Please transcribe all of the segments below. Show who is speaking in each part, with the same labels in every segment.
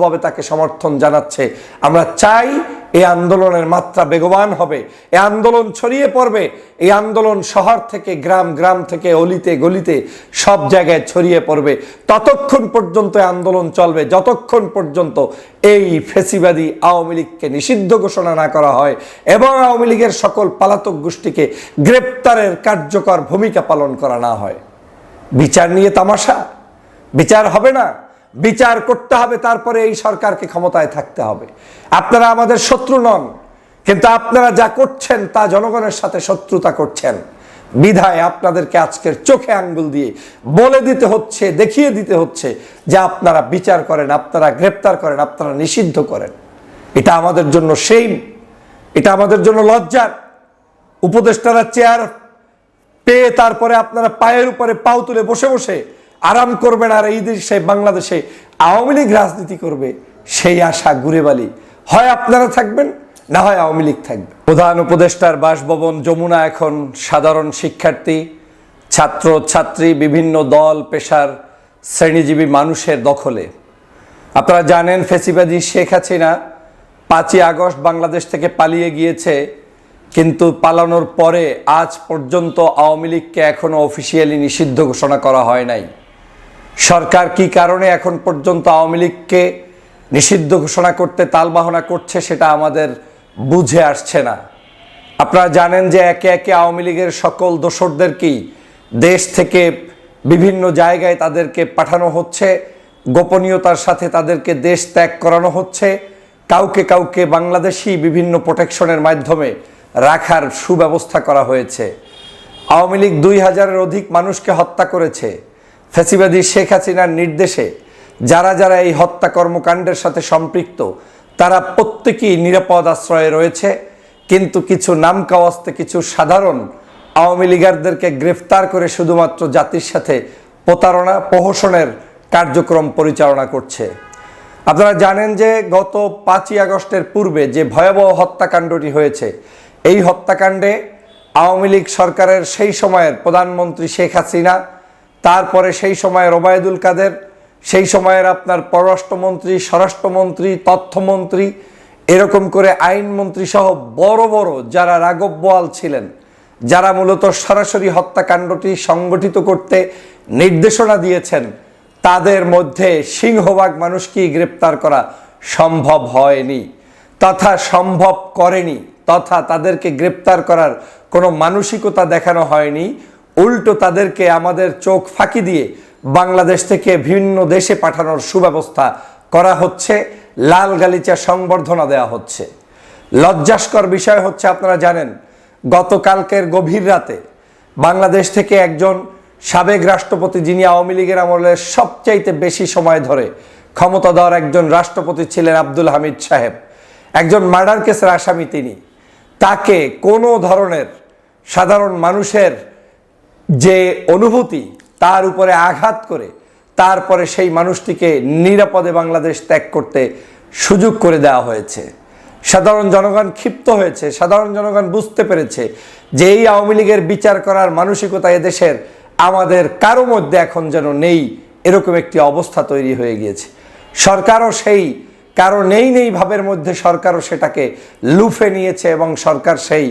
Speaker 1: ভাবে তাকে সমর্থন জানাচ্ছে। আমরা চাই এই আন্দোলনের মাত্রা বেগবান হবে। এই আন্দোলন ছড়িয়ে পড়বে। এই আন্দোলন শহর থেকে গ্রাম গ্রাম থেকে অলিতে, গলিতে সব জায়গায় ছড়িয়ে পড়বে। ততক্ষণ পর্যন্ত আন্দোলন চলবে। যতক্ষণ পর্যন্ত এই ফেসিবাদী আওয়ামী লীগকে নিষিদ্ধ ঘোষণা না করা হয় এবং আওয়ামী লীগের সকল পালাতক গোষ্ঠীকে গ্রেপ্তারের কার্যকর ভূমিকা পালন করা না হয়। বিচার নিয়ে তামাশা। বিচার হবে না। বিচার করতে হবে, তারপরে এই সরকারকে ক্ষমতায় থাকতে হবে। আপনারা আমাদের শত্রু নন, কিন্তু আপনারা যা করছেন তা জনগণের সাথে শত্রুতা করছেন। বিধায় আপনাদেরকে আজকের চোখে আঙ্গুল দিয়ে বলে দিতে হচ্ছে, দেখিয়ে দিতে হচ্ছে যে আপনারা বিচার করেন, আপনারা গ্রেপ্তার করেন, আপনারা নিষিদ্ধ করেন। এটা আমাদের জন্য সেই এটা আমাদের জন্য লজ্জার। উপদেষ্টারা চেয়ার পেয়ে তারপরে আপনারা পায়ের উপরে পাও তুলে বসে বসে আরাম করবেন আর এই দেশে বাংলাদেশে আওয়ামী লীগ রাজনীতি করবে, সেই আশা ঘুরে বালি। হয় আপনারা থাকবেন, না হয় আওয়ামী লীগ থাকবে। প্রধান উপদেষ্টার বাসভবন যমুনা এখন সাধারণ শিক্ষার্থী, ছাত্র, ছাত্রী, বিভিন্ন দল, পেশার শ্রেণীজীবী মানুষের দখলে। আপনারা জানেন ফেসিবাদী শেখ হাসিনা পাঁচই আগস্ট বাংলাদেশ থেকে পালিয়ে গিয়েছে, কিন্তু পালানোর পরে আজ পর্যন্ত আওয়ামী লীগকে এখনও অফিসিয়ালি নিষিদ্ধ ঘোষণা করা হয় নাই। সরকার কি কারণে এখন পর্যন্ত আওয়ামী লীগকে নিষিদ্ধ ঘোষণা করতে তালবাহনা করছে সেটা আমাদের বুঝে আসছে না। আপনারা জানেন যে একে একে আওয়ামী লীগের সকল দোসরদেরকেই দেশ থেকে বিভিন্ন জায়গায় তাদেরকে পাঠানো হচ্ছে, গোপনীয়তার সাথে তাদেরকে দেশ ত্যাগ করানো হচ্ছে, কাউকে কাউকে বাংলাদেশি বিভিন্ন প্রোটেকশনের মাধ্যমে রাখার সুব্যবস্থা করা হয়েছে। আওয়ামী লীগ দুই হাজারের অধিক মানুষকে হত্যা করেছে। ফেসিবাদী শেখ হাসিনার নির্দেশে যারা যারা এই হত্যা কর্মকাণ্ডের সাথে সম্পৃক্ত, তারা প্রত্যেকেই নিরাপদ আশ্রয়ে রয়েছে। কিন্তু কিছু নামকাওয়াস্তে, কিছু সাধারণ আওয়ামী লীগারদেরকে গ্রেফতার করে শুধুমাত্র জাতির সাথে প্রতারণা, প্রহসনের কার্যক্রম পরিচালনা করছে। আপনারা জানেন যে গত পাঁচই আগস্টের পূর্বে যে ভয়াবহ হত্যাকাণ্ডটি হয়েছে, এই হত্যাকাণ্ডে আওয়ামী লীগ সরকারের সেই সময়ের প্রধানমন্ত্রী শেখ হাসিনা তারপরে সেই সময়ের ওবায়দুল কাদের, সেই সময়ের আপনার পররাষ্ট্রমন্ত্রী, স্বরাষ্ট্রমন্ত্রী, তথ্যমন্ত্রী, এরকম করে আইনমন্ত্রী সহ বড় বড় যারা রাঘব বোয়াল ছিলেন, যারা মূলত সরাসরি হত্যাকাণ্ডটি সংগঠিত করতে নির্দেশনা দিয়েছেন, তাদের মধ্যে সিংহভাগ মানুষকেই গ্রেপ্তার করা সম্ভব হয়নি, তথা সম্ভব করেনি, তথা তাদেরকে গ্রেপ্তার করার কোনো মানসিকতা দেখানো হয়নি। উল্টো তাদেরকে আমাদের চোখ ফাঁকি দিয়ে বাংলাদেশ থেকে ভিন্ন দেশে পাঠানোর সুব্যবস্থা করা হচ্ছে। লাল গালিচা সংবর্ধনা দেওয়া হচ্ছে। লজ্জাস্কর বিষয় হচ্ছে, আপনারা জানেন, গতকালকের গভীর রাতে বাংলাদেশ থেকে একজন সাবেক রাষ্ট্রপতি যিনি আওয়ামী লীগের আমলে সবচাইতে বেশি সময় ধরে ক্ষমতা দেওয়ার একজন রাষ্ট্রপতি ছিলেন আব্দুল হামিদ সাহেব। একজন মার্ডার কেসের আসামি তিনি। তাকে কোনো ধরনের সাধারণ মানুষের যে অনুভূতি তার উপরে আঘাত করে, তারপরে সেই মানুষটিকে নিরাপদে বাংলাদেশ ত্যাগ করতে সুযোগ করে দেওয়া হয়েছে। সাধারণ জনগণ ক্ষিপ্ত হয়েছে, সাধারণ জনগণ বুঝতে পেরেছে যে এই আওয়ামী লীগের বিচার করার মানসিকতা এদেশের আমাদের কারও মধ্যে এখন যেন নেই, এরকম একটি অবস্থা তৈরি হয়ে গিয়েছে। সরকারও সেই, কারও নেই নেই ভাবের মধ্যে সরকারও সেটাকে লুফে নিয়েছে এবং সরকার সেই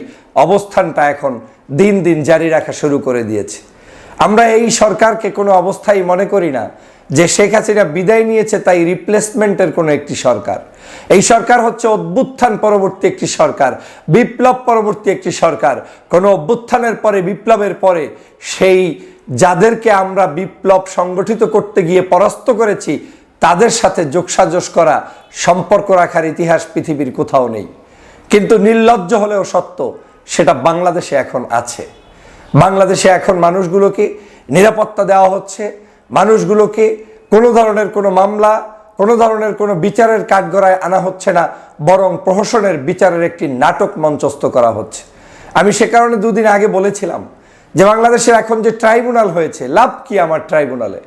Speaker 1: অবস্থানটা এখন দিন দিন জারি রাখা শুরু করে দিয়েছে। আমরা এই সরকারকে কোনো অবস্থায় মনে করি না যে শেখ হাসিনা বিদায় নিয়েছে তাই রিপ্লেসমেন্টের কোনো একটি সরকার। এই সরকার হচ্ছে অভ্যুত্থান পরবর্তী একটি সরকার, বিপ্লব পরবর্তী একটি সরকার। কোনো অভ্যুত্থানের পরে, বিপ্লবের পরে সেই যাদেরকে আমরা বিপ্লব সংগঠিত করতে গিয়ে পরাস্ত করেছি, তাদের সাথে যোগসাজস করা, সম্পর্ক রাখার ইতিহাস পৃথিবীর কোথাও নেই। কিন্তু নির্লজ্জ হলেও সত্য সেটা বাংলাদেশে এখন আছে। বাংলাদেশে এখন মানুষগুলোকে নিরাপত্তা দেওয়া হচ্ছে। মানুষগুলোকে কোনো ধরনের কোনো মামলা, কোনো ধরনের কোনো বিচারের কাঠগড়ায় আনা হচ্ছে না, বরং প্রহসনের বিচারের একটি নাটক মঞ্চস্থ করা হচ্ছে। আমি সে কারণে দুদিন আগে বলেছিলাম যে, বাংলাদেশের এখন যে ট্রাইব্যুনাল হয়েছে, লাভ কি আমার ট্রাইব্যুনালে?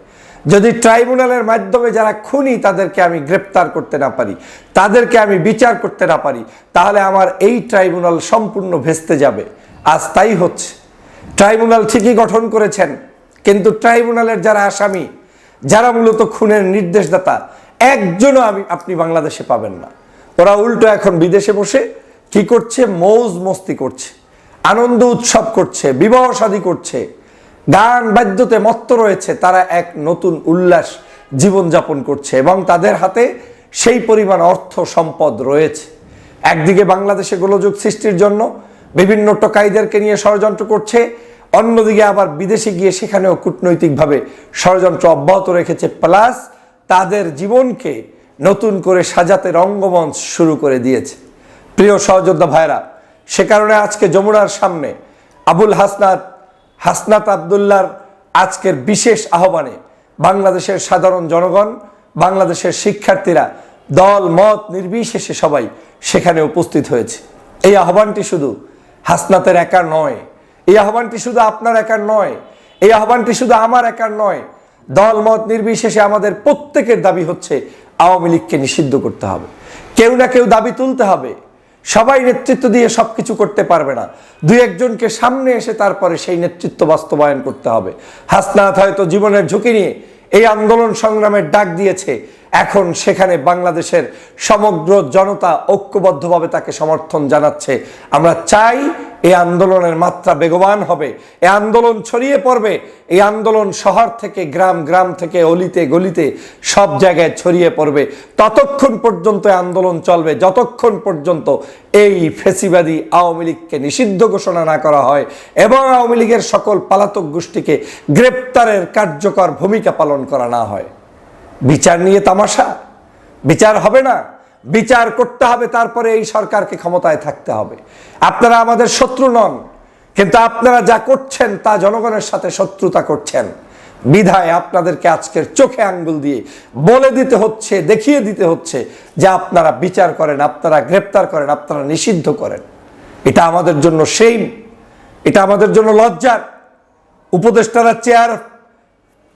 Speaker 1: যদি ট্রাইব্যুনালের মাধ্যমে যারা খুনি, তাদেরকে আমি গ্রেপ্তার করতে না পারি, তাদেরকে আমি বিচার করতে না পারি, তাহলে আমার এই ট্রাইব্যুনাল সম্পূর্ণ ভেস্তে যাবে। আজ তাই হচ্ছে। ট্রাইব্যুনাল ঠিকই গঠন করেছেন, কিন্তু ট্রাইব্যুনালের যারা আসামি, যারা মূলত খুনের নির্দেশদাতা, একজনও আমি, আপনি বাংলাদেশে পাবেন না। ওরা উল্টো এখন বিদেশে বসে কি করছে? মৌজ মস্তি করছে, আনন্দ উৎসব করছে, বিবাহ শাদী করছে গান বাদ্যতে মত্ত রয়েছে, তারা এক নতুন উল্লাস জীবনযাপন করছে এবং তাদের হাতে সেই পরিমাণ অর্থ সম্পদ রয়েছে। একদিকে বাংলাদেশে গোলযোগ সৃষ্টির জন্য বিভিন্ন টোকাইদেরকে নিয়ে ষড়যন্ত্র করছে, অন্যদিকে আবার বিদেশে গিয়ে সেখানেও কূটনৈতিকভাবে ষড়যন্ত্র অব্যাহত রেখেছে। প্লাস তাদের জীবনকে নতুন করে সাজাতে রঙ্গমঞ্চ শুরু করে দিয়েছে। প্রিয় সহযোদ্ধা ভাইরা সে কারণে আজকে যমুনার সামনে আবুল হাসনাত হাসনাত আবদুল্লার আজকের বিশেষ আহ্বানে বাংলাদেশের সাধারণ জনগণ, বাংলাদেশের শিক্ষার্থীরা দল, মত নির্বিশেষে সবাই সেখানে উপস্থিত হয়েছে। এই আহ্বানটি শুধু হাসনাতের একার নয়, এই আহ্বানটি শুধু আপনার একার নয়, এই আহ্বানটি শুধু আমার একার নয়, দল, মত নির্বিশেষে আমাদের প্রত্যেকের দাবি হচ্ছে আওয়ামী লীগকে নিষিদ্ধ করতে হবে। কেউ না কেউ দাবি তুলতে হবে। সবাই নেতৃত্ব দিয়ে সব কিছু করতে পারবে না। দুই একজনকে সামনে এসে তারপরে সেই নেতৃত্ব বাস্তবায়ন করতে হবে। হাসনাথ হয়তো জীবনের ঝুঁকি নিয়ে এই আন্দোলন সংগ্রামের ডাক দিয়েছে। এখন সেখানে বাংলাদেশের সমগ্র জনতা ঐক্যবদ্ধভাবে তাকে সমর্থন জানাচ্ছে। আমরা চাই এই আন্দোলনের মাত্রা বেগবান হবে। এই আন্দোলন ছড়িয়ে পড়বে। এই আন্দোলন শহর থেকে গ্রাম গ্রাম থেকে অলিতে, গলিতে সব জায়গায় ছড়িয়ে পড়বে। ততক্ষণ পর্যন্ত আন্দোলন চলবে। যতক্ষণ পর্যন্ত এই ফেসিবাদী আওয়ামী লীগকে নিষিদ্ধ ঘোষণা না করা হয় এবং আওয়ামী লীগের সকল পালাতক গোষ্ঠীকে গ্রেপ্তারের কার্যকর ভূমিকা পালন করা না হয়। বিচার নিয়ে তামাশা? বিচার হবে না। বিচার করতে হবে, তারপরে এই সরকারকে ক্ষমতায় থাকতে হবে। আপনারা আমাদের শত্রু নন, কিন্তু আপনারা যা করছেন তা জনগণের সাথে শত্রুতা করছেন। বিধায় আপনাদেরকে আজকের চোখে আঙ্গুল দিয়ে বলে দিতে হচ্ছে, দেখিয়ে দিতে হচ্ছে যে আপনারা বিচার করেন, আপনারা গ্রেপ্তার করেন, আপনারা নিষিদ্ধ করেন। এটা আমাদের জন্য সেইম এটা আমাদের জন্য লজ্জার। উপদেষ্টারা চেয়ার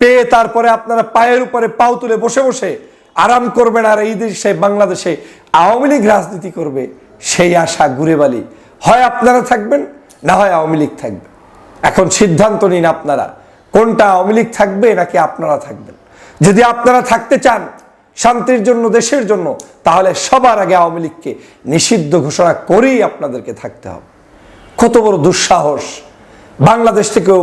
Speaker 1: পেয়ে তারপরে আপনারা পায়ের উপরে পাও তুলে বসে বসে আরাম করবেন আর এই দেশে বাংলাদেশে আওয়ামী লীগ রাজনীতি করবে সেই আশা ঘুরে বালি। হয় আপনারা থাকবেন, না হয় আওয়ামী লীগ থাকবে। এখন সিদ্ধান্ত নিন আপনারা, কোনটা আওয়ামী লীগ থাকবে নাকি আপনারা থাকবেন। যদি আপনারা থাকতে চান শান্তির জন্য, দেশের জন্য, তাহলে সবার আগে আওয়ামী লীগকে নিষিদ্ধ ঘোষণা করেই আপনাদেরকে থাকতে হবে। কত বড় দুঃসাহস। বাংলাদেশ থেকেও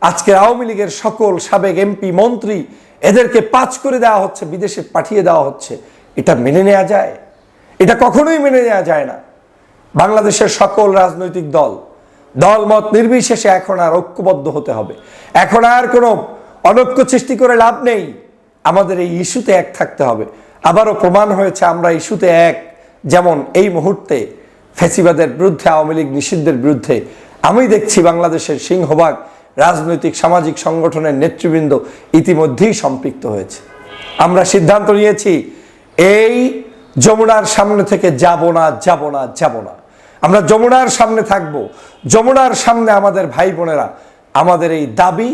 Speaker 1: আজকে আওয়ামী লীগের সকল সাবেক এমপি, মন্ত্রী, এদেরকে পাঁচ করে দেওয়া হচ্ছে, বিদেশে পাঠিয়ে দেওয়া হচ্ছে। এটা মেনে নেওয়া যায়? এটা কখনোই মেনে নেওয়া যায় না। বাংলাদেশের সকল রাজনৈতিক দল, দলমত নির্বিশেষে এখন আর ঐক্যবদ্ধ হতে হবে। এখন আর কোনো অনৈক্য সৃষ্টি করে লাভ নেই। আমাদের এই ইস্যুতে এক থাকতে হবে। আবারও প্রমাণ হয়েছে, আমরা ইস্যুতে এক। যেমন এই মুহূর্তে ফেসিবাদের বিরুদ্ধে, আওয়ামী লীগ নিষিদ্ধের বিরুদ্ধে আমি দেখছি বাংলাদেশের সিংহভাগ রাজনৈতিক সামাজিক সংগঠনের নেতৃবৃন্দ ইতিমধ্যেই সম্পৃক্ত হয়েছে। আমরা সিদ্ধান্ত নিয়েছি, এই যমুনার সামনে থেকে যাব না যাব না যাব না। আমরা যমুনার সামনে থাকব। যমুনার সামনে আমাদের ভাই বোনেরা, আমাদের এই দাবি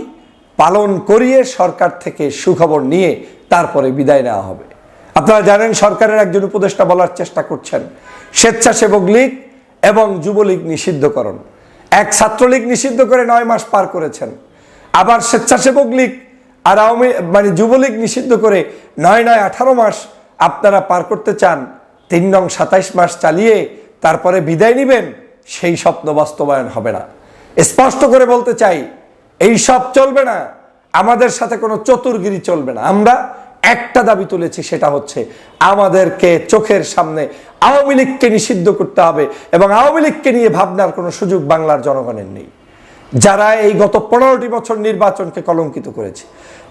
Speaker 1: পালন করিয়ে সরকার থেকে সুখবর নিয়ে তারপরে বিদায় নেওয়া হবে। আপনারা জানেন, সরকারের একজন উপদেষ্টা বলার চেষ্টা করছেন, স্বেচ্ছাসেবক লীগ এবং যুবলীগ নিষিদ্ধকরণ। এক ছাত্রলীগ নিষিদ্ধ করে নয় মাস পার করেছেন। আবার স্বেচ্ছাসেবক লীগ আর আওয়ামী মানে যুবলীগ নিষিদ্ধ করে নয় নয় আঠারো মাস আপনারা পার করতে চান, তিন নং সাতাইশ মাস চালিয়ে তারপরে বিদায় নেবেন, সেই স্বপ্ন বাস্তবায়ন হবে না। স্পষ্ট করে বলতে চাই, এই সব চলবে না, আমাদের সাথে কোনো চতুর্গিরি চলবে না। আমরা একটা দাবি তুলেছি, সেটা হচ্ছে আমাদেরকে চোখের সামনে আওয়ামী লীগকে নিষিদ্ধ করতে হবে এবং আওয়ামী লীগকে নিয়ে ভাবনার কোনো সুযোগ বাংলার জনগণের নেই। যারা এই গত পনেরোটি বছর নির্বাচনকে কলঙ্কিত করেছে,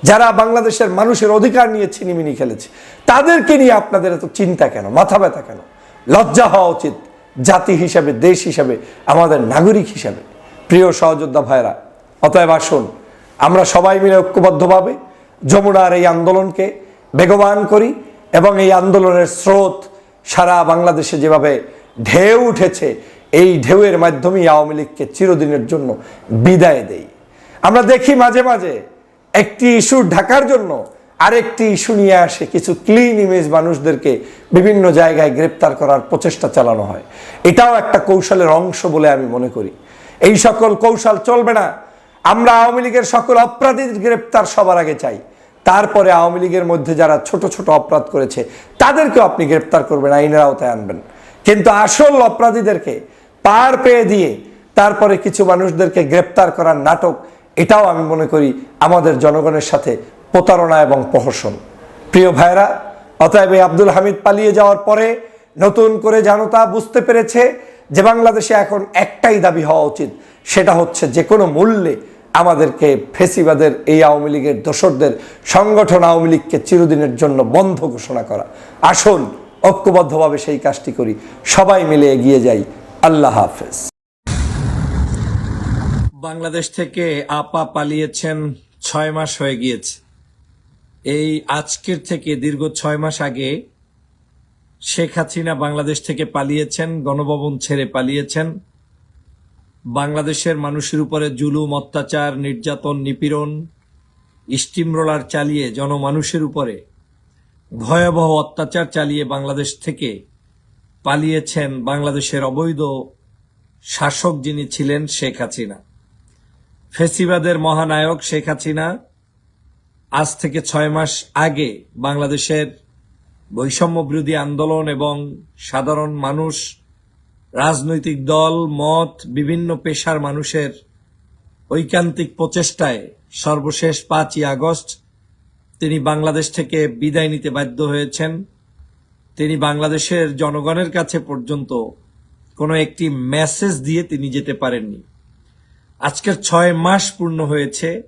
Speaker 1: যারা বাংলাদেশের মানুষের অধিকার নিয়ে ছিনিমিনি খেলেছে, তাদেরকে নিয়ে আপনাদের এত চিন্তা কেন, মাথা ব্যথা কেন? লজ্জা হওয়া উচিত জাতি হিসাবে, দেশ হিসাবে, আমাদের নাগরিক হিসাবে। প্রিয় সহযোদ্ধা ভাইরা অতএব আসুন, আমরা সবাই মিলে ঐক্যবদ্ধভাবে যমুনার এই আন্দোলনকে বেগবান করি এবং এই আন্দোলনের স্রোত সারা বাংলাদেশে যেভাবে ঢেউ উঠেছে, এই ঢেউয়ের মাধ্যমেই আওয়ামী লীগকে চিরদিনের জন্য বিদায় দেই। আমরা দেখি মাঝে মাঝে একটি ইস্যু ঢাকার জন্য আরেকটি ইস্যু নিয়ে আসে, কিছু ক্লিন ইমেজ মানুষদেরকে বিভিন্ন জায়গায় গ্রেপ্তার করার প্রচেষ্টা চালানো হয়। এটাও একটা কৌশলের অংশ বলে আমি মনে করি। এই সকল কৌশল চলবে না। আমরা আওয়ামী লীগের সকল অপরাধীর গ্রেপ্তার সবার আগে চাই। তারপরে আওয়ামী লীগের মধ্যে যারা ছোট ছোট অপরাধ করেছে, তাদেরকেও আপনি গ্রেপ্তার করবেন, আইনের আওতায় আনবেন। কিন্তু আসল অপরাধীদেরকে পার পেয়ে দিয়ে তারপরে কিছু মানুষদেরকে গ্রেপ্তার করার নাটক, এটাও আমি মনে করি আমাদের জনগণের সাথে প্রতারণা এবং প্রহসন। প্রিয় ভাইরা অতএব এই আব্দুল হামিদ পালিয়ে যাওয়ার পরে নতুন করে জনতা বুঝতে পেরেছে যে বাংলাদেশে এখন একটাই দাবি হওয়া উচিত, সেটা হচ্ছে যে কোনো মূল্যে আমাদেরকে ফেসিবাদের এই আওয়ামী লীগের দোসরদের সংগঠন আওয়ামী লীগকে চিরদিনের জন্য বন্ধ ঘোষণা করা। আসুন, ঐক্যবদ্ধভাবে সেই কাজটি করি। সবাই মিলে এগিয়ে যাই। আল্লাহ হাফেজ।
Speaker 2: বাংলাদেশ থেকে আপা পালিয়েছেন ছয় মাস হয়ে গিয়েছে। এই আজকের থেকে দীর্ঘ ছয় মাস আগে শেখ হাসিনা বাংলাদেশ থেকে পালিয়েছেন, গণভবন ছেড়ে পালিয়েছেন। বাংলাদেশের মানুষের উপরে জুলুম, অত্যাচার, নির্যাতন, নিপীড়ন, স্টিম রোলার চালিয়ে জনমানুষের উপরে ভয়াবহ অত্যাচার চালিয়ে বাংলাদেশ থেকে পালিয়েছেন বাংলাদেশের অবৈধ শাসক যিনি ছিলেন শেখ হাসিনা। ফেসিবাদের মহানায়ক শেখ হাসিনা আজ থেকে ছয় মাস আগে বাংলাদেশের বৈষম্য বিরোধী আন্দোলন এবং সাধারণ মানুষ রাজনৈতিক দল, মত, বিভিন্ন পেশার মানুষের ঐকান্তিক প্রচেষ্টায় সর্বশেষ পাঁচই আগস্ট তিনি বাংলাদেশ থেকে বিদায় নিতে বাধ্য হয়েছেন। তিনি বাংলাদেশের জনগণের কাছে পর্যন্ত কোনো একটি মেসেজ দিয়ে তিনি যেতে পারেননি। আজকের ছয় মাস পূর্ণ হয়েছে।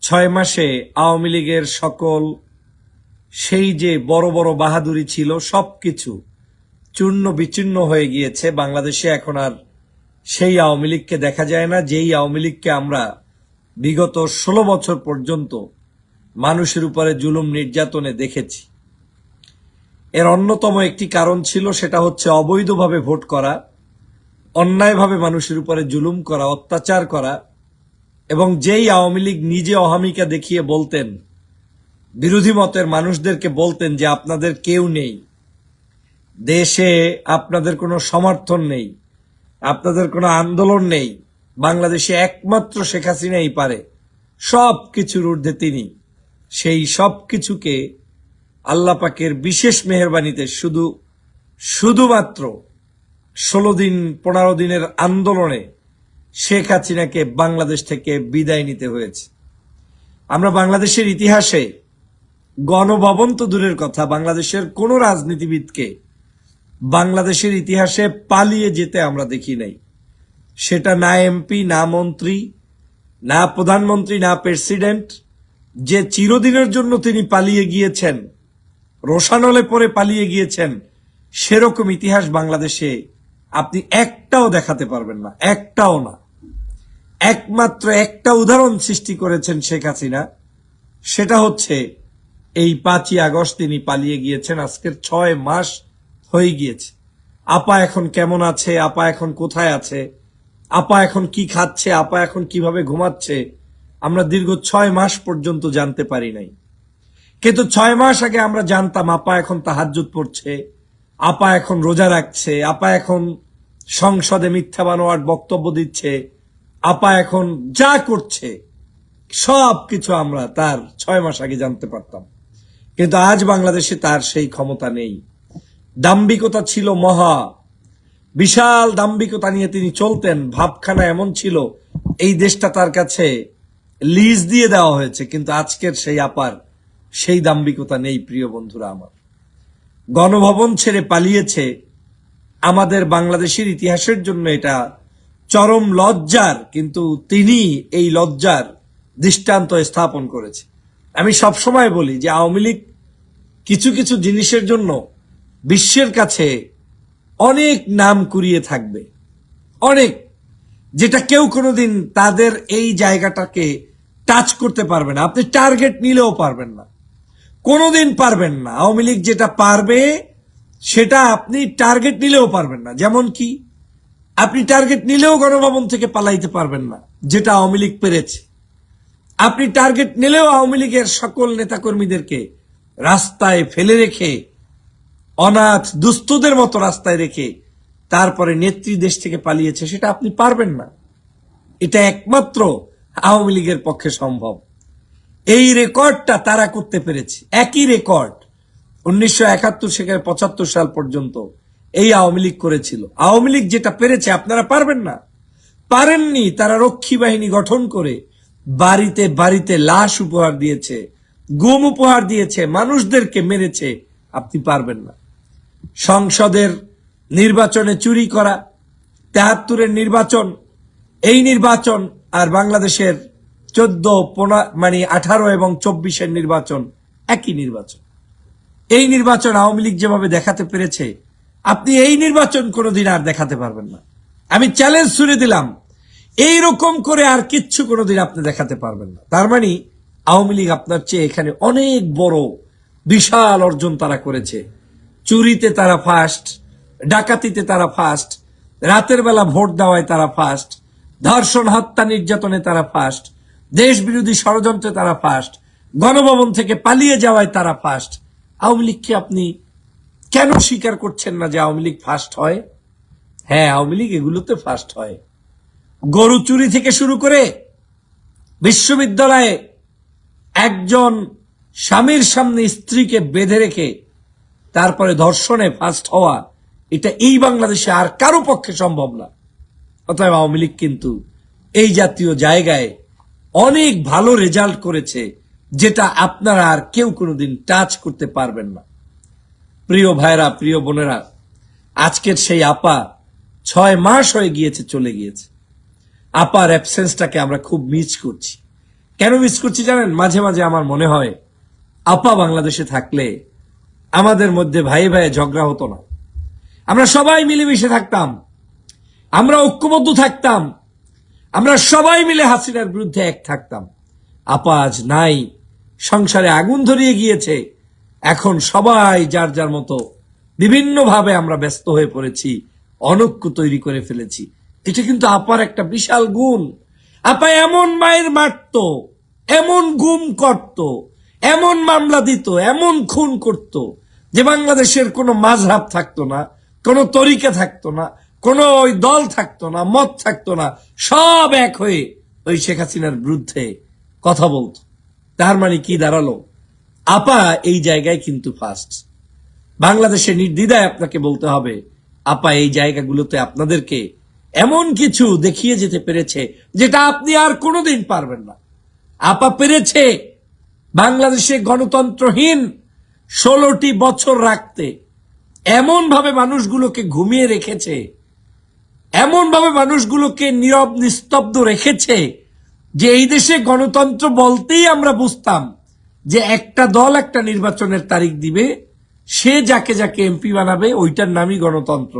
Speaker 2: ছয় মাসে আওয়ামী লীগের সকল সেই যে বড় বড় বাহাদুরি ছিল, সবকিছু চূর্ণ বিচূর্ণ হয়ে গিয়েছে। বাংলাদেশে এখন আর সেই আওয়ামী লীগকে দেখা যায় না। যেই আওয়ামী লীগকে আমরা বিগত ষোলো বছর পর্যন্ত মানুষের উপরে জুলুম নির্যাতনে দেখেছি। এর অন্যতম একটি কারণ ছিল, সেটা হচ্ছে অবৈধভাবে ভোট করা, অন্যায়ভাবে মানুষের উপরে জুলুম করা, অত্যাচার করা, এবং যেই আওয়ামী লীগ নিজে অহামিকা দেখিয়ে বলতেন, বিরোধী মতের মানুষদেরকে বলতেন যে আপনাদের কেউ নেই। দেশে আপনাদের কোনো সমর্থন নেই, আপনাদের কোনো আন্দোলন নেই, বাংলাদেশে একমাত্র শেখ হাসিনাই পারে। সব কিছুর ঊর্ধ্বে তিনি। সেই সব কিছুকে আল্লাপাকের বিশেষ মেহরবানিতে শুধু, শুধুমাত্র ষোলো দিন, পনেরো দিনের আন্দোলনে শেখ হাসিনাকে বাংলাদেশ থেকে বিদায় নিতে হয়েছে। আমরা বাংলাদেশের ইতিহাসে গণভবন তো দূরের কথা, বাংলাদেশের কোনো রাজনীতিবিদকে বাংলাদেশের ইতিহাসে পালিয়ে যেতে আমরা দেখি নাই। সেটা না এমপি না মন্ত্রী, না প্রধানমন্ত্রী, না প্রেসিডেন্ট, যে চিরদিনের জন্য তিনি পালিয়ে গিয়েছেন, রোশানলে পরে পালিয়ে গিয়েছেন, সেরকম ইতিহাস বাংলাদেশে আপনি একটাও দেখাতে পারবেন না, একটাও না। একমাত্র একটা উদাহরণ সৃষ্টি করেছেন শেখ হাসিনা, সেটা হচ্ছে এই পাঁচই আগস্ট তিনি পালিয়ে গিয়েছেন, আজকের ছয় মাস হয়ে গিয়েছে। আপা এখন কেমন আছে? আপা এখন কোথায় আছে? আপা এখন কি খাচ্ছে? আপা এখন কীভাবে ঘুমাচ্ছে? আমরা দীর্ঘ ছয় মাস পর্যন্ত জানতে পারি নাই। কিন্তু ছয় মাস আগে আমরা জানতাম আপা এখন তাহাজ্জুদ পড়ছে, আপা এখন রোজা রাখছে, আপা এখন সংসদে মিথ্যা বানোয়ার বক্তব্য দিচ্ছে, আপা এখন যা করছে সব কিছু আমরা তার ছয় মাস আগে জানতে পারতাম। কিন্তু আজ বাংলাদেশে তার সেই ক্ষমতা নেই। দাম্ভিকতা ছিল মহা। বিশাল দাম্ভিকতা নিয়ে তিনি চলতেন। ভাবখানা এমন ছিল, এই দেশটা তার কাছে লিজ দিয়ে দেওয়া হয়েছে, কিন্তু আজকের সেই আপার, সেই দাম্ভিকতা নেই, প্রিয় বন্ধুরা আমার। গণভবন ছেড়ে পালিয়েছে। আমাদের বাংলাদেশের ইতিহাসের জন্য এটা চরম লজ্জার, কিন্তু তিনি এই লজ্জার দৃষ্টান্ত স্থাপন করেছে। আমি সবসময় বলি যে আওয়ামী লীগ কিছু কিছু জিনিসের জন্য বিশ্বের কাছে অনেক নাম কুড়িয়ে থাকবে। অনেক। যেটা কেউ কোনোদিন তাদের এই জায়গাটাকে টাচ করতে পারবে না। আপনি টার্গেট নিলেও পারবেন না। কোনোদিন পারবেন না। আওয়ামী লীগ যেটা পারবে, সেটা আপনি টার্গেট নিলেও পারবেন না। যেমন কি, আপনি টার্গেট নিলেও গণভবন থেকে পালাইতে পারবেন না, যেটা আওয়ামী লীগ পেরেছে। আপনি টার্গেট নিলেও আওয়ামী লীগের সকল নেতাকর্মীদেরকে রাস্তায় ফেলে রেখে অনাথ দুস্থদের মতো রাস্তায় রেখে তারপরে নেত্রী দেশ থেকে পালিয়েছে, সেটা আপনি পারবেন না। এটা একমাত্র আওয়ামী লীগের পক্ষে সম্ভব। এই রেকর্ডটা তারা করতে পেরেছে, একই রেকর্ড। উনিশশো একাত্তর থেকে পঁচাত্তর সাল পর্যন্ত এই আওয়ামী লীগ করেছিল। আওয়ামী লীগ যেটা পেরেছে, আপনারা পারবেন না। পারেননি, তারা রক্ষী বাহিনী গঠন করে বাড়িতে বাড়িতে লাশ উপহার দিয়েছে, গুম উপহার দিয়েছে, মানুষদেরকে মেরেছে, আপনি পারবেন না। সংসদের নির্বাচনে চুরি করা, তেহাত্তরের নির্বাচন, এই নির্বাচন আর বাংলাদেশের চোদ্দ মানে আঠারো এবং চব্বিশের নির্বাচন একই নির্বাচন। এই নির্বাচন আওয়ামী লীগ যেভাবে দেখাতে পেরেছে, আপনি এই নির্বাচন কোনোদিন আর দেখাতে পারবেন না। আমি চ্যালেঞ্জ ছুড়ে দিলাম এই রকম করে আর কিচ্ছু কোনোদিন আপনি দেখাতে পারবেন না। তার মানে আওয়ামী লীগ আপনার চেয়ে এখানে অনেক বড়, বিশাল অর্জন তারা করেছে। চুরিতে তারা ফার্স্ট ডাকাতিতে তারা ফার্স্ট রাতের বেলা ভোট দেওয়ায় তারা ফার্স্ট ধর্ষণ, হত্যা, নির্যাতনে তারা ফার্স্ট দেশ বিরোধী ষড়যন্ত্রে তারা ফার্স্ট গণভবন থেকে পালিয়ে যাওয়ায় তারা ফার্স্ট আওয়ামী লীগকে আপনি কেন স্বীকার করছেন না যে আওয়ামী লীগ ফার্স্ট হয়? হ্যাঁ আওয়ামী লীগ এগুলোতে ফার্স্ট হয়। গরু চুরি থেকে শুরু করে বিশ্ববিদ্যালয়ে একজন স্বামীর সামনে স্ত্রীকে বেঁধে রেখে তারপরে ধর্ষণে ফার্স্ট হওয়া, এটা এই বাংলাদেশে আর কারও পক্ষে সম্ভব না। অতএব আওয়ামী লীগ কিন্তু এই জাতীয় জায়গায় অনেক ভালো রেজাল্ট করেছে, যেটা আপনারা আর কেউ কোনোদিন টাচ করতে পারবেন না। প্রিয় ভাইরা, প্রিয় বোনেরা, আজকের সেই আপা ছয় মাস হয়ে গিয়েছে, চলে গিয়েছে। আপার অ্যাবসেন্সটাকে আমরা খুব মিস করছি। কেন মিস করছি জানেন? মাঝে মাঝে আমার মনে হয়, আপা বাংলাদেশে থাকলে আমাদের মধ্যে ভাই ভাই ঝগড়া হতো না। আমরা সবাই মিলেমিশে থাকতাম। আমরা ঐক্যবদ্ধ থাকতাম। আমরা সবাই মিলে হাসিনার বিরুদ্ধে এক থাকতাম। আপা আজ নাই। সংসারে আগুন ধরিয়ে গিয়েছে। এখন সবাই যার যার মতো বিভিন্নভাবে আমরা ব্যস্ত হয়ে পড়েছি, অনৈক্য তৈরি করে ফেলেছি। এটা কিন্তু আপার একটা বিশাল গুণ। আপা এমন মায়ের মারত, এমন গুম করত, এমন মামলা দিত, এমন খুন করত। যে বাংলাদেশের কোনো মাঝহাব থাকতো না, কোনো তরিকা থাকতো না, কোনো ওই দল থাকতো না, মত থাকতো না, সব এক হয়ে ওই শেখ হাসিনার বিরুদ্ধে কথা বলতো। তার মানে কি দাঁড়াল? আপা এই জায়গায় কিন্তু ফার্স্ট বাংলাদেশের নির্দ্বিধায় আপনাকে বলতে হবে, আপা এই জায়গাগুলোতে আপনাদেরকে এমন কিছু দেখিয়ে যেতে পেরেছে যেটা আপনি আর কোনোদিন পারবেন না। আপা পেরেছে বাংলাদেশে গণতন্ত্রহীন ষোলোটি বছর রাখতে এমন ভাবে মানুষগুলোকে ঘুমিয়ে রেখেছে এমন ভাবে মানুষগুলোকে নীরব, নিস্তব্ধ রেখেছে যে এই দেশে গণতন্ত্র বলতেই আমরা বুঝতাম যে একটা দল একটা নির্বাচনের তারিখ দিবে, সে যাকে যাকে এমপি বানাবে, ওইটার নামই গণতন্ত্র।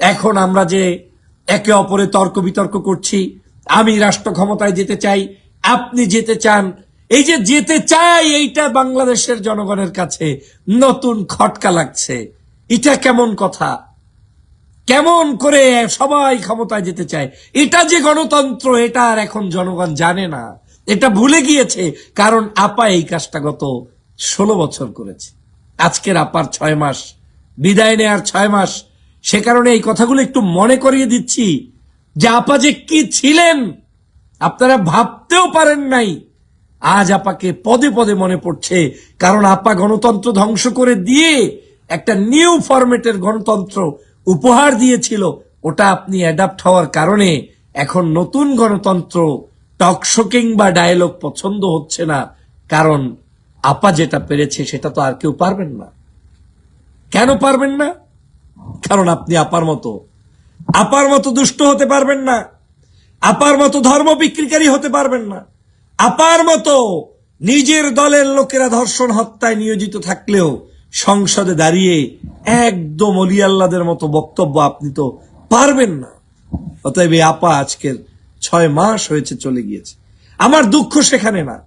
Speaker 2: এখন আমরা যে একে অপরে তর্ক বিতর্ক করছি, আমি রাষ্ট্র ক্ষমতায় যেতে চাই, আপনি যেতে চান এই যে যেতে চাই এইটা বাংলাদেশের জনগণের কাছে নতুন খটকা লাগছে। এটা কেমন কথা? কেমন করে সবাই ক্ষমতায় যেতে চায়? এটা যে গণতন্ত্র, এটা আর এখন জনগণ জানে না। এটা ভুলে গিয়েছে, কারণ আপা এই কাজটা গত ষোলো বছর করেছে। আজকের আপার ছয় মাস, বিদায় নেয়ার ছয় মাস। সে কারণে এই কথাগুলো একটু মনে করিয়ে দিচ্ছি। যে আপা যে কি ছিলেন, আপনারা ভাবতেও পারেন নাই। আজ আপাকে পদে পদে মনে পড়ছে, কারণ আপা গণতন্ত্র ধ্বংস করে দিয়ে একটা নিউ ফরম্যাটের গণতন্ত্র উপহার দিয়েছিল, ওটা আপনি অ্যাডাপ্ট হওয়ার কারণে এখন নতুন গণতন্ত্র টকশোকিং বা ডায়লগ পছন্দ হচ্ছে না, কারণ আপা যেটা পেরেছে সেটা তো আর কেউ পারবেন না। কেন পারবেন না? কারণ আপনি আপার মতো। আপার মতো দুষ্ট হতে পারবেন না। আপার মতো ধর্ম বিক্রিকারী হতে পারবেন না। আপার মতো নিজের দলের লোকেরা ধর্ষণ হত্যায় নিয়োজিত থাকলেও সংসদে দাঁড়িয়ে একদম অলি আল্লাদের মতো বক্তব্য আপনি তো পারবেন না। অতএব আপা আজকের ছয় মাস হয়েছে, চলে গিয়েছে। আমার দুঃখ সেখানে না।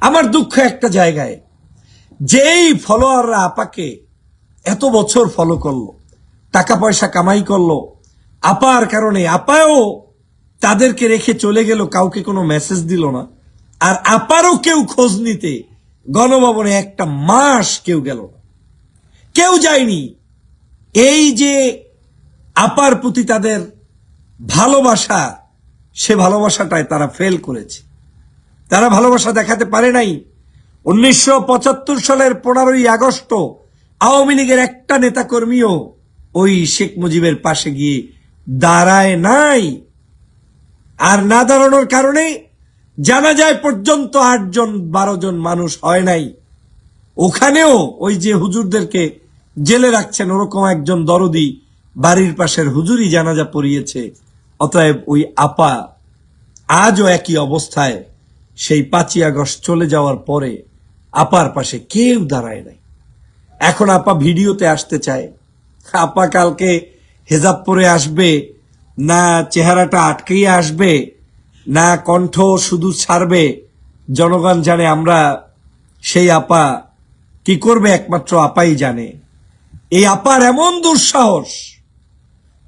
Speaker 2: আমার দুঃখ একটা জায়গায়। যেই ফলোয়াররা আপাকে এত বছর ফলো করল, টাকা পয়সা কামাই করল, আপার কারণে আপাও তাদেরকে রেখে চলে গেল, কাউকে কোনো মেসেজ দিল না। আর আপারও কেউ খোঁজ নিতে গণভবনে একটা মাস কেউ গেল না। কেউ যায়নি। এই যে আপার প্রতি তাদের ভালোবাসা, সে ভালোবাসাটায় তারা ফেল করেছে। তারা ভালোবাসা দেখাতে পারে নাই। উনিশশো পঁচাত্তর সালের পনেরোই আগস্ট আওয়ামী লীগের একটা নেতাকর্মীও ওই শেখ মুজিবের পাশে গিয়ে দাঁড়ায় নাই। আর না দাঁড়ানোর কারণে জানা যায় পর্যন্ত আটজন বারো জন মানুষ হয় নাই। ওখানেও ওই যে হুজুরদেরকে জেলে রাখছেন, ওরকম একজন দরদি বাড়ির পাশের হুজুরই জানাজা পড়িয়েছে। অতএব ওই আপা আজও একই অবস্থায় সেই পাঁচই আগস্ট চলে যাওয়ার পরে আপার পাশে কেউ দাঁড়ায় নাই। এখন আপা ভিডিওতে আসতে চায়, আপা কালকে হেজাব পরে আসবে, না চেহারাটা আটকেই আসবে না কণ্ঠ শুধু ছাড়বে, জনগণ জানে আমরা সেই আপা, কি করবে একমাত্র আপাই জানে। এই আপার এমন দুঃসাহস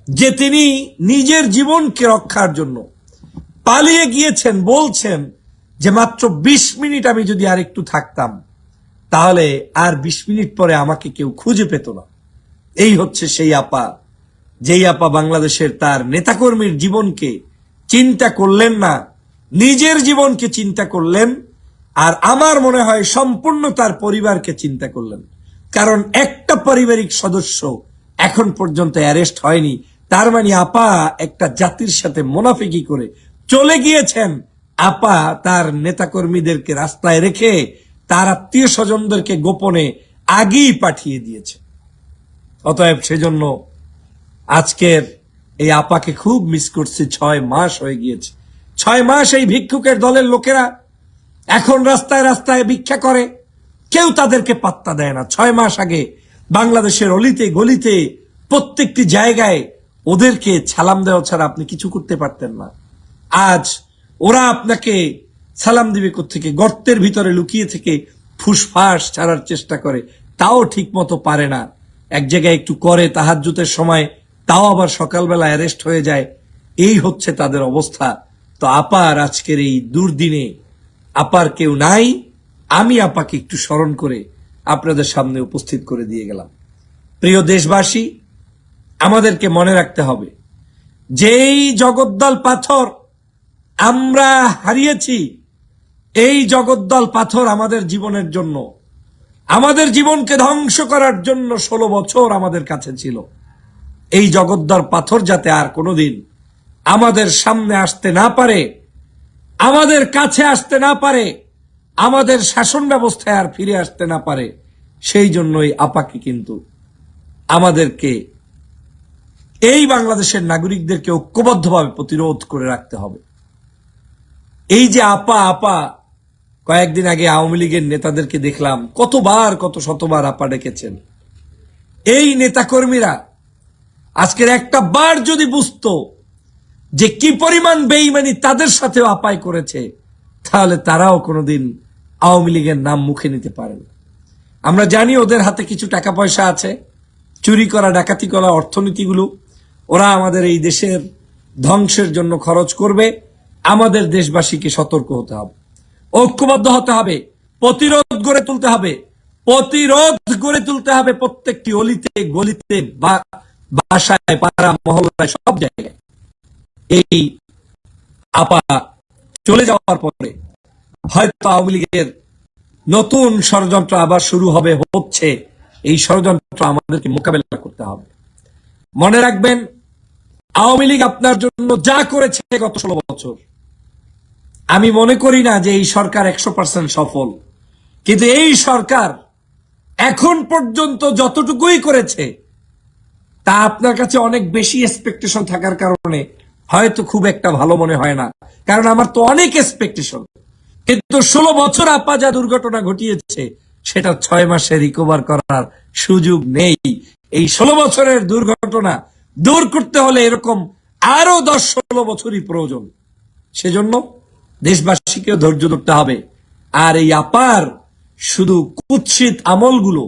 Speaker 2: যে তিনি নিজের জীবনকে রক্ষার জন্য পালিয়ে গিয়েছেন, বলছেন যে মাত্র বিশ মিনিট আমি যদি আর একটু থাকতাম, তাহলে আর বিশ মিনিট পরে আমাকে কেউ খুঁজে পেত না। এই হচ্ছে সেই আপা, যেই আপা বাংলাদেশের তার নেতাকর্মীর জীবনকে চিন্তা করলেন না। নিজের জীবনকে চিন্তা করলেন আর আমার মনে হয় সম্পূর্ণ তার পরিবারকে চিন্তা করলেন। কারণ একটা পারিবারিক সদস্য এখন পর্যন্ত অ্যারেস্ট হয়নি। তার মানে আপা একটা জাতির সাথে মোনাফিকি করে চলে গিয়েছেন। আপা তার নেতাকর্মীদেরকে রাস্তায় রেখে তার আত্মীয় স্বজনদেরকে গোপনে আগেই পাঠিয়ে দিয়েছে। অতএব সেজন্য আজকের এই আপাকে খুব মিস করছি, ছয় মাস হয়ে গিয়েছে। ছয় মাস এই ভিক্ষুকের দলের লোকেরা এখন রাস্তায় রাস্তায় ভিক্ষা করে, কেউ তাদেরকে পাত্তা দেয় না। ছয় মাস আগে বাংলাদেশের অলিতে গলিতে প্রত্যেকটি জায়গায় ওদেরকে সালাম দেওয়া ছাড়া আপনি কিছু করতে পারতেন না। আজ ওরা আপনাকে সালাম দিবে থেকে গর্তের ভিতরে লুকিয়ে থেকে ফুসফাস ছাড়ার চেষ্টা করে। তাও ঠিক মতো পারে না। এক জায়গায় একটু করে তাহাজ্জুতের সময় তাও আবার সকালবেলা অ্যারেস্ট হয়ে যায়। এই হচ্ছে তাদের অবস্থা। তো আপার আজকের এই দুর্দিনে আপার কেউ নাই। আমি আপাকে একটু স্মরণ করে আপনাদের সামনে উপস্থিত করে দিয়ে গেলাম। প্রিয় দেশবাসী, আমাদেরকে মনে রাখতে হবে, যেই জগদ্দল পাথর আমরা হারিয়েছি, এই জগদ্দল পাথর আমাদের জীবনের জন্য, আমাদের জীবনকে ধ্বংস করার জন্য ষোলো বছর আমাদের কাছে ছিল। এই জগদ্দল পাথর যাতে আর কোনোদিন আমাদের সামনে আসতে না পারে, আমাদের কাছে আসতে না পারে, আমাদের শাসন ব্যবস্থায় আর ফিরে আসতে না পারে, সেই জন্যই আপাকে কিন্তু আমাদেরকে এই বাংলাদেশের নাগরিকদেরকে ঐক্যবদ্ধভাবে প্রতিরোধ করে রাখতে হবে। এই যে আপা আপা, কয়েকদিন আগে আওয়ামী লীগের নেতাদেরকে দেখলাম, কতবার, কত শতবার আপা ডেকেছেন। এই নেতাকর্মীরা আজকের একটা বার যদি বুঝতো যে কি পরিমাণ বেইমানি তাদের সাথেও আপায় করেছে, তাহলে তারাও কোনোদিন আওয়ামী লীগের নাম মুখে নিতে পারে না। আমরা জানি ওদের হাতে কিছু টাকা পয়সা আছে, চুরি করা, ডাকাতি করা অর্থনীতিগুলো। ওরা আমাদের এই দেশের ধ্বংসের জন্য খরচ করবে। আমাদের দেশবাসীকে সতর্ক হতে হবে। ঐক্যবদ্ধ হতে হবে। প্রতিরোধ গড়ে তুলতে হবে। প্রতিরোধ গড়ে তুলতে হবে প্রত্যেকটি অলিতে, গলিতে বা বাসায়, পাড়া, মহল্লায়, সব জায়গায়। এই আপা চলে যাওয়ার পরে হয়তো আওয়ামী লীগের নতুন ষড়যন্ত্র আবার শুরু হবে, হচ্ছে। এই ষড়যন্ত্র আমাদেরকে মোকাবেলা করতে হবে। মনে রাখবেন, আওয়ামী লীগ আপনার জন্য যা করেছে গত ষোলো বছর। আমি মনে করি না যে এই সরকার একশো পার্সেন্ট সফল। কিন্তু এই সরকার এখন পর্যন্ত যতটুকুই করেছে তা আপনার কাছে অনেক বেশি এক্সপেকটেশন থাকার কারণে হয়তো খুব একটা ভালো মনে হয় না। কারণ আমার তো অনেক এক্সপেকটেশন কিন্তু ষোলো বছর আপা যা দুর্ঘটনা ঘটিয়েছে, সেটা ছয় মাসে রিকভার করার সুযোগ নেই। এই ষোলো বছরের দুর্ঘটনা দূর করতে হলে এরকম আরও দশ ষোলো বছরই প্রয়োজন। সেজন্য দেশবাসীকেও ধৈর্য ধরতে হবে। আর এই আপার শুধু কুৎসিত আমলগুলো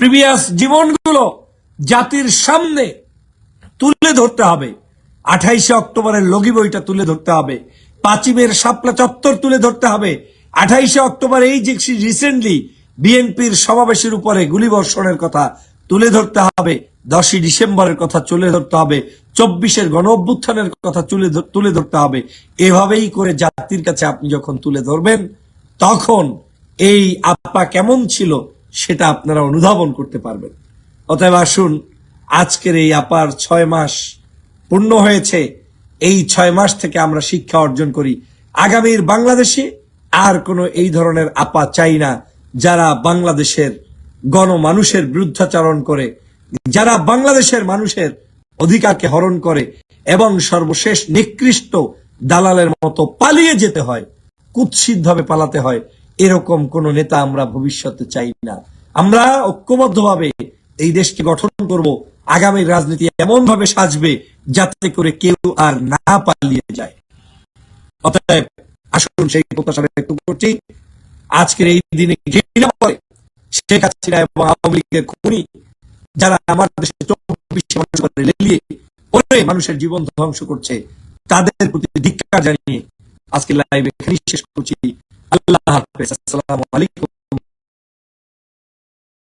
Speaker 2: প্রিভিয়াস জীবনগুলো জাতির সামনে তুলে ধরতে হবে। আঠাইশে অক্টোবরের লগি বইটা তুলে ধরতে হবে। পাঁচিমের শাপলা চত্বর তুলে ধরতে হবে। আঠাইশে অক্টোবর এই যে রিসেন্টলি বিএনপির সমাবেশের উপরে গুলিবর্ষণের কথা তুলে ধরতে হবে। দশই ডিসেম্বরের কথা তুলে ধরতে হবে। চব্বিশের গণ অভ্যুত্থানের কথা তুলে তুলে ধরতে হবে। এভাবেই করে জাতির কাছে আপনি যখন তুলে ধরবেন, তখন এই আপা কেমন ছিল সেটা আপনারা অনুধাবন করতে পারবেন। অতএব আসুন, আজকের এই আপার ছয় মাস পূর্ণ হয়েছে। এই ছয় মাস থেকে আমরা শিক্ষা অর্জন করি। আগামীর বাংলাদেশে আর কোনো এই ধরনের আপা চাই না, যারা বাংলাদেশের গণমানুষের বিরুদ্ধাচারণ করে, যারা বাংলাদেশের মানুষের অধিকারকে হরণ করে এবং সর্বশেষ নিকৃষ্ট দালালের মতো পালিয়ে যেতে হয়, কুৎসিতভাবে পালাতে হয়, এরকম কোন নেতা আমরা ভবিষ্যতে চাই না। আমরা ঐক্যবদ্ধভাবে এই দেশকে গঠন করব, আগামী রাজনীতি এমন ভাবে সাজবে যাতে করে কেউ আর না পালিয়ে যায়। অতএব আসুন সেই প্রত্যাশা ব্যক্ত করছি, আজকের এই দিনে ঘৃণা করে শেখ হাসিনা এবং আওয়ামী লীগের খুনি, যারা আমার দেশে চব্বিশে মানুষ লেলিয়ে করে মানুষের জীবন ধ্বংস করছে, তাদের প্রতি ধিক্কার জানিয়ে আজকে লাইভ এখানেই শেষ করছি। আল্লাহ হাফেজ, আসসালামু আলাইকুম।